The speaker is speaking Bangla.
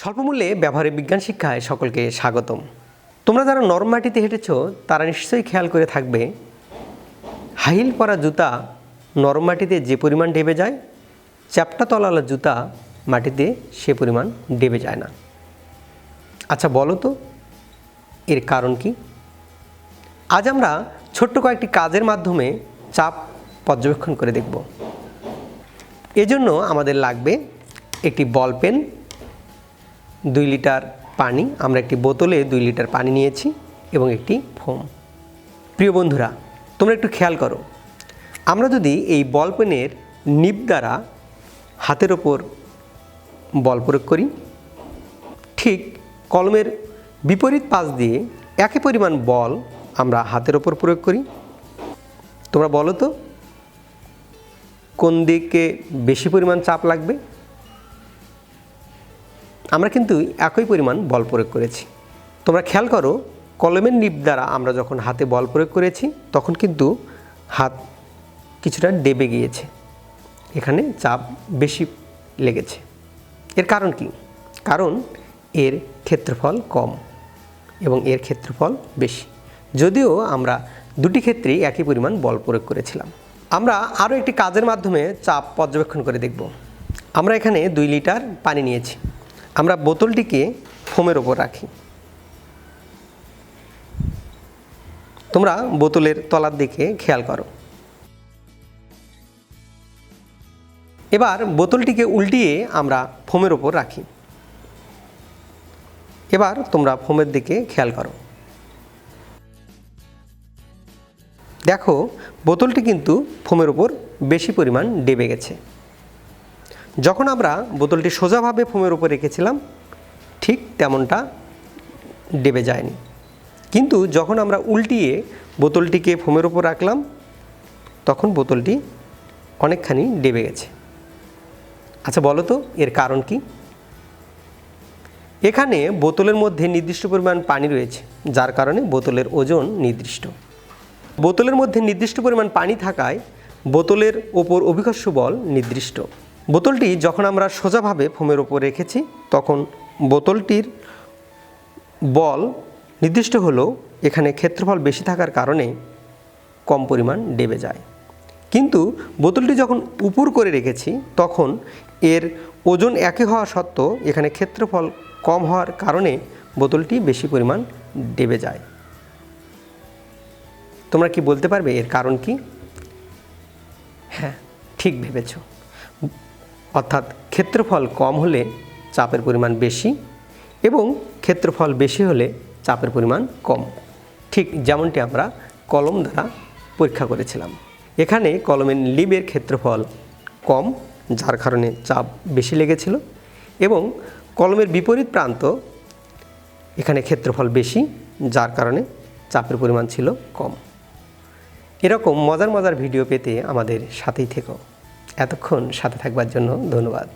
স্বল্পমূল্যে ব্যবহারিক বিজ্ঞান শিক্ষায় সকলকে স্বাগতম। তোমরা যারা নরম মাটিতে হেঁটেছ, তারা নিশ্চয়ই খেয়াল করে থাকবে, হাইল পরা জুতা নরম মাটিতে যে পরিমাণ ডেবে যায়, চ্যাপটা তলালা জুতা মাটিতে সে পরিমাণ ডেবে যায় না। আচ্ছা বলো তো, এর কারণ কি? আজ আমরা ছোট্ট কয়েকটি কাজের মাধ্যমে চাপ পর্যবেক্ষণ করে দেখব। এজন্য আমাদের লাগবে একটি বল পেন দুই লিটার পানি, আমরা একটি বোতলে দুই লিটার পানি নিয়েছি এবং একটি ফোম। প্রিয় বন্ধুরা, তোমরা একটু খেয়াল করো, আমরা যদি এই বল পেনের নিপ দ্বারা হাতের ওপর বল প্রয়োগ করি, ঠিক কলমের বিপরীত পাশ দিয়ে একই পরিমাণ বল আমরা হাতের ওপর প্রয়োগ করি। তোমরা বলো তো, কোন দিকে বেশি পরিমাণ চাপ লাগবে? আমরা কিন্তু একই পরিমাণ বল প্রয়োগ করেছি। তোমরা খেয়াল করো, কলমের নিপ দ্বারা আমরা যখন হাতে বল প্রয়োগ করেছি, তখন কিন্তু হাত কিছুটা ডেবে গিয়েছে। এখানে চাপ বেশি লেগেছে। এর কারণ কি? কারণ এর ক্ষেত্রফল কম এবং এর ক্ষেত্রফল বেশি। যদিও আমরা দুটি ক্ষেত্রেই একই পরিমাণ বল প্রয়োগ করেছিলাম। আমরা আরও একটি কাজের মাধ্যমে চাপ পর্যবেক্ষণ করে দেখব। আমরা এখানে দুই লিটার পানি নিয়েছি। আমরা বোতলটিকে ফোমের ওপর রাখি। তোমরা বোতলের তলার দিকে খেয়াল করো। এবার বোতলটিকে উল্টিয়ে আমরা ফোমের ওপর রাখি। এবার তোমরা ফোমের দিকে খেয়াল করো। দেখো, বোতলটি কিন্তু ফোমের ওপর বেশি পরিমাণ ডেবে গেছে। যখন আমরা বোতলটি সোজাভাবে ফোমের উপর রেখেছিলাম, ঠিক তেমনটা ডেবে যায়নি। কিন্তু যখন আমরা উল্টিয়ে বোতলটিকে ফোমের উপর রাখলাম, তখন বোতলটি অনেকখানি ডেবে গেছে। আচ্ছা বলো তো, এর কারণ কি? এখানে বোতলের মধ্যে নির্দিষ্ট পরিমাণ পানি রয়েছে, যার কারণে বোতলের ওজন নির্দিষ্ট। বোতলের মধ্যে নির্দিষ্ট পরিমাণ পানি থাকায় বোতলের ওপর অভিকর্ষ বল নির্দিষ্ট। বোতলটি যখন আমরা সোজাভাবে ফোমের ওপর রেখেছি, তখন বোতলটির বল নির্দিষ্ট হলেও এখানে ক্ষেত্রফল বেশি থাকার কারণে কম পরিমাণ ডেবে যায়। কিন্তু বোতলটি যখন উপর করে রেখেছি, তখন এর ওজন একই হওয়া সত্ত্বেও এখানে ক্ষেত্রফল কম হওয়ার কারণে বোতলটি বেশি পরিমাণ ডেবে যায়। তোমরা কি বলতে পারবে এর কারণ কি? হ্যাঁ ঠিক ভেবেছ। অর্থাৎ ক্ষেত্রফল কম হলে চাপের পরিমাণ বেশি এবং ক্ষেত্রফল বেশি হলে চাপের পরিমাণ কম। ঠিক যেমনটি আমরা কলম দ্বারা পরীক্ষা করেছিলাম। এখানে কলমের লিবের ক্ষেত্রফল কম, যার কারণে চাপ বেশি লেগেছিল এবং কলমের বিপরীত প্রান্ত এখানে ক্ষেত্রফল বেশি, যার কারণে চাপের পরিমাণ ছিল কম। এরকম মজার মজার ভিডিও পেতে আমাদের সাথেই থেকো। এতক্ষণ সাথে থাকবার জন্য ধন্যবাদ।